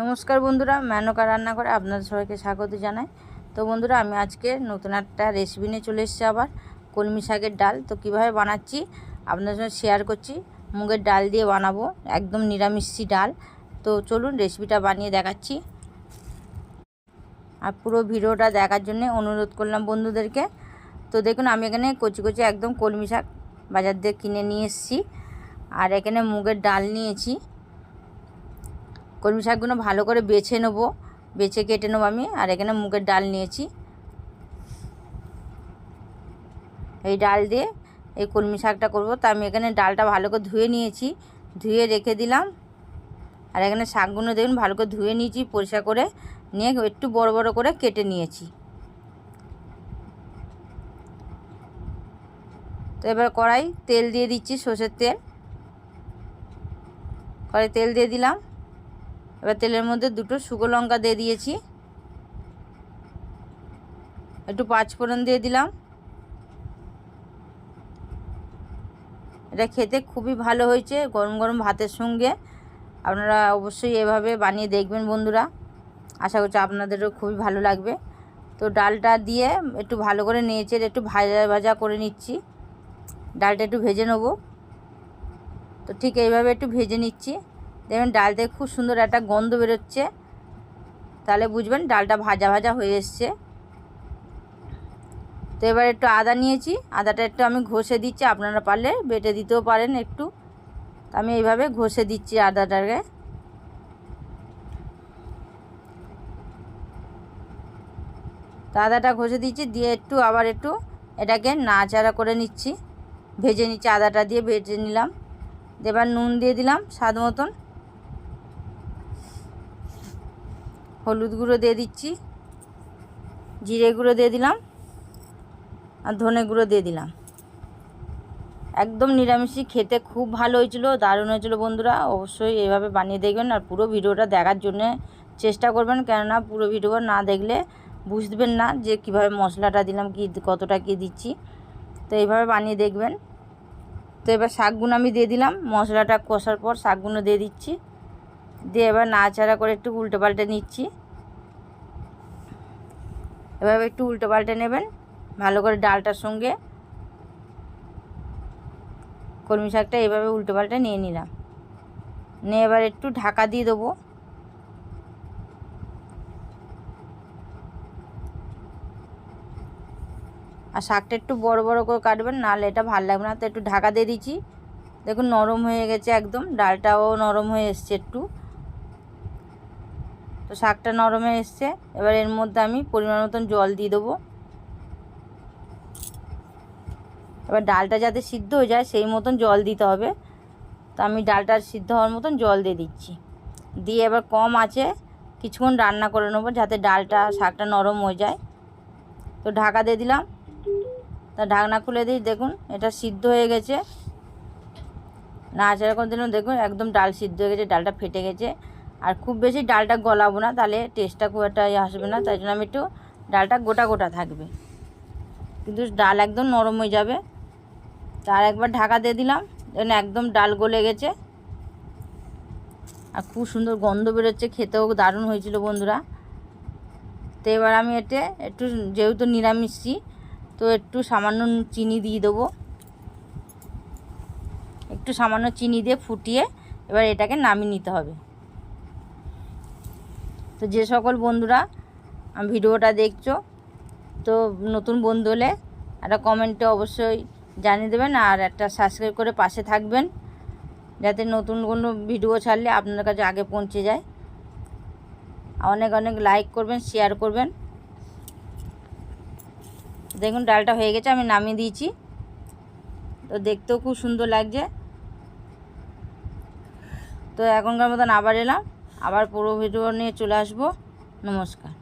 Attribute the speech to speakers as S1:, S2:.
S1: নমস্কার বন্ধুরা, মেনকা রান্না করে আপনাদের সবাইকে স্বাগত জানাই। তো বন্ধুরা, আমি আজকে নতুন একটা রেসিপি নিয়ে চলে এসেছি আবার, কলমি শাকের ডাল। তো কীভাবে বানাচ্ছি আপনাদের সঙ্গে শেয়ার করছি। মুগের ডাল দিয়ে বানাবো, একদম নিরামিষি ডাল। তো চলুন রেসিপিটা বানিয়ে দেখাচ্ছি। আর পুরো ভিডিওটা দেখার জন্য অনুরোধ করলাম বন্ধুদেরকে। তো দেখুন, আমি এখানে কচি কচি একদম কলমি শাক বাজার দিয়ে কিনে নিয়ে এসেছি। আর এখানে মুগের ডাল নিয়েছি। কলমি শাকগুলো ভালো করে বেছে নেব। বেছে কেটে নেব আমি। আর এখানে মুগের ডাল নিয়েছি। এই ডাল দিয়ে এই কলমি শাকটা করব। তা আমি এখানে ডালটা ভালো করে ধুয়ে নিয়েছি। ধুয়ে রেখে দিলাম। আর এখানে শাকগুলো দেখুন ভালো করে ধুয়ে নিয়েছি, পরিষ্কার করে নিয়ে একটু বড় বড় করে কেটে নিয়েছি। তো এবার কড়াই তেল দিয়ে দিচ্ছি সর্ষের তেল। কড়াই তেল দিয়ে দিলাম। এবার তেলের মধ্যে দুটো শুকো লঙ্কা দিয়ে দিয়েছি। একটু পাঁচফোড়ন দিয়ে দিলাম। এটা খেতে খুবই ভালো হয়েছে, গরম গরম ভাতের সঙ্গে। আপনারা অবশ্যই এভাবে বানিয়ে দেখবেন বন্ধুরা। আশা করছি আপনাদেরও খুবই ভালো লাগবে। তো ডালটা দিয়ে একটু ভালো করে নিয়েছে একটু ভাজা ভাজা করে নিচ্ছি। ডালটা একটু ভেজে নেব। তো ঠিক এইভাবে একটু ভেজে নিচ্ছি। দেখবেন ডাল থেকে খুব সুন্দর একটা গন্ধ বেরোচ্ছে। তাহলে বুঝবেন, ডালটা ভাজা ভাজা হয়ে এসছে। তো এবার একটু আদা নিয়েছি। আদাটা একটু আমি ঘষে দিচ্ছি, আপনারা পারলে বেটে দিতেও পারেন একটু। আমি এইভাবে ঘষে দিচ্ছি আদাটাকে। তো আদাটা ঘষে দিচ্ছি, দিয়ে একটু আবার একটু এটাকে নাচাড়া করে নিচ্ছি। ভেজে নিচ্ছি, আদাটা দিয়ে ভেজে নিলাম। এবার নুন দিয়ে দিলাম, স্বাদ মতন। হলুদ গুঁড়ো দিয়ে দিচ্ছি, জিরে গুঁড়ো দিয়ে দিলাম, আর ধনে গুঁড়ো দিয়ে দিলাম। একদম নিরামিষই, খেতে খুব ভালো হয়েছিল, দারুণ হয়েছিল বন্ধুরা, অবশ্যই এভাবে বানিয়ে দেখবেন আর পুরো ভিডিওটা দেখার জন্যে চেষ্টা করবেন, কেননা পুরো ভিডিও না দেখলে বুঝবেন না যে কীভাবে মশলাটা দিলাম, কি, কতটা কি দিচ্ছি। তো এইভাবে বানিয়ে দেখবেন। তো এবার শাকগুলো আমি দিয়ে দিলাম, মশলাটা কষার পর শাকগুলো দিয়ে দিচ্ছি। দিয়ে এবার নাড়াচাড়া করে একটু উল্টে পাল্টে নিচ্ছি। এভাবে একটু উল্টে পাল্টে নেবেন, ভালো করে ডালটার সঙ্গে। কলমি শাকটা এভাবে উল্টে পাল্টে নিয়ে নিলাম। নিয়ে এবার একটু ঢাকা দিয়ে দেবো। আর শাকটা একটু বড় বড় করে কাটবেন, নাহলে এটা ভালো লাগবে না। তো একটু ঢাকা দিয়ে দিচ্ছি। দেখুন নরম হয়ে গেছে একদম, ডালটাও নরম হয়ে এসছে একটু। তো শাকটা নরমে এসছে। এবার এর মধ্যে আমি পরিমাণ মতন জল দিয়ে দেবো। এবার ডালটা যাতে সিদ্ধ হয়ে যায়, সেই মতন জল দিতে হবে। তো আমি ডালটা সিদ্ধ হওয়ার মতন জল দিয়ে দিচ্ছি। দিয়ে এবার কম আছে, কিছুক্ষণ রান্না করে নেব যাতে ডালটা, শাকটা নরম হয়ে যায়। তো ঢাকা দিয়ে দিলাম। তা ঢাকনা খুলে দিই, দেখুন, এটা সিদ্ধ হয়ে গেছে। নাড়াচাড়া করে দিলাম, দেখুন, একদম ডাল সিদ্ধ হয়ে গেছে, ডালটা ফেটে গেছে। আর খুব বেশি ডালটা গলাবো না, তাহলে টেস্টটা খুব একটা ইয়ে আসবে না, তাই জন্য আমি একটু ডালটা গোটা গোটা থাকবে। কিন্তু ডাল একদম নরম হয়ে যাবে। তার একবার ঢাকা দিয়ে দিলাম, যেন একদম ডাল গলে গেছে। আর খুব সুন্দর গন্ধ বেরোচ্ছে, খেতেও দারুণ হয়েছিল বন্ধুরা। তো এবার আমি এতে একটু, যেহেতু নিরামিষই তো একটু সামান্য চিনি দিয়ে দেবো। একটু সামান্য চিনি দিয়ে ফুটিয়ে এবার এটাকে নামিয়ে নিতে হবে। তো যে সকল বন্ধুরা আমি ভিডিওটা দেখছ, তো নতুন বন্ধু হলে একটা কমেন্টে অবশ্যই জানিয়ে দেবেন আর একটা সাবস্ক্রাইব করে পাশে থাকবেন, যাতে নতুন কোনো ভিডিও ছাড়লে আপনার কাছে আগে পৌঁছে যায়। অনেক অনেক লাইক করবেন শেয়ার করবেন। দেখুন, ডালটা হয়ে গেছে, আমি নামিয়ে দিয়েছি। তো দেখতেও খুব সুন্দর লাগছে। তো এখনকার মতন আবার এলাম। আবার পুরো ভিডিও নিয়ে চলে আসব। নমস্কার।